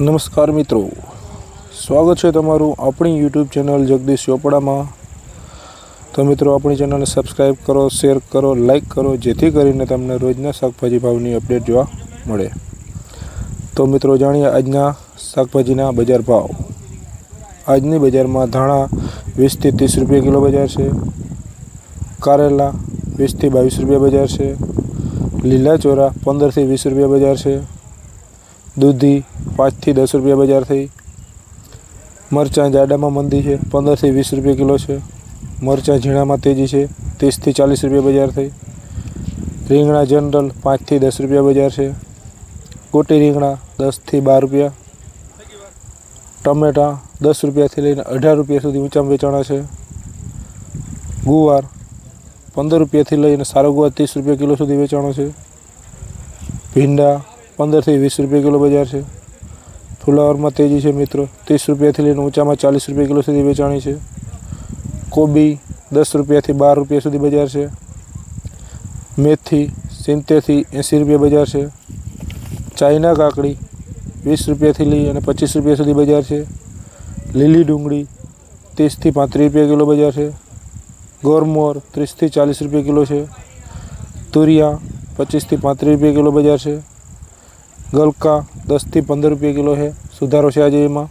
નમસ્કાર મિત્રો. સ્વાગત છે તમારું આપણી યુટ્યુબ ચેનલ જગદીશ ચોપડામાં. તો મિત્રો, આપણી ચેનલને સબસ્ક્રાઈબ કરો શેર કરો લાઈક કરો, જેથી કરીને તમને રોજના શાકભાજી ભાવની અપડેટ જોવા મળે. તો મિત્રો, જાણીએ આજના શાકભાજીના બજાર ભાવ. આજની બજારમાં ધાણા વીસથી ત્રીસ રૂપિયા કિલો બજાર છે. કારેલા વીસથી બાવીસ રૂપિયા બજાર છે. લીલા ચોરા પંદરથી વીસ રૂપિયા બજાર છે. દૂધી પાંચથી દસ રૂપિયા બજાર થઈ. મરચાં જાડામાં મંદી છે, પંદરથી વીસ રૂપિયા કિલો છે. મરચાં ઝીણામાં તેજી છે, ત્રીસથી ચાલીસ રૂપિયા બજાર થઈ. રીંગણા જનરલ પાંચથી દસ રૂપિયા બજાર છે. ગોટી રીંગણા દસથી બાર રૂપિયા. ટમેટાં દસ રૂપિયાથી લઈને અઢાર રૂપિયા સુધી ઊંચામાં વેચાણા છે. ગુવાર પંદર રૂપિયાથી લઈને સારો ગુવાર ત્રીસ રૂપિયા કિલો સુધી વેચાણો છે. ભીંડા પંદરથી વીસ રૂપિયા કિલો બજાર છે. ફુલાવરમાં તેજી છે મિત્રો. ત્રીસ રૂપિયાથી લઈને ઊંચામાં ચાલીસ રૂપિયા કિલો સુધી વેચાણી છે. કોબી દસ રૂપિયાથી બાર રૂપિયા સુધી બજાર છે. મેથી સિત્તેરથી એંસી રૂપિયા બજાર છે. ચાઇના કાકડી વીસ રૂપિયાથી લઈ અને પચીસ રૂપિયા સુધી બજાર છે. લીલી ડુંગળી ત્રીસથી પાંત્રીસ રૂપિયા કિલો બજાર છે. ગોરમોર ત્રીસથી ચાલીસ રૂપિયા કિલો છે. તુરિયા પચીસથી પાંત્રીસ રૂપિયા કિલો બજાર છે. ગલકા દસથી પંદર રૂપિયા કિલો છે સુધારો છે આજે એમાં.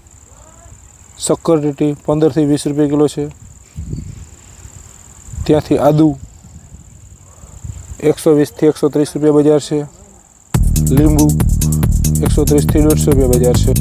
શક્કરટેટી પંદરથી વીસ રૂપિયા કિલો છે. ત્યાંથી આદુ એકસો વીસથી એકસો ત્રીસ રૂપિયા બજાર છે. લીંબુ એકસો ત્રીસથી દોઢસો રૂપિયા બજાર છે.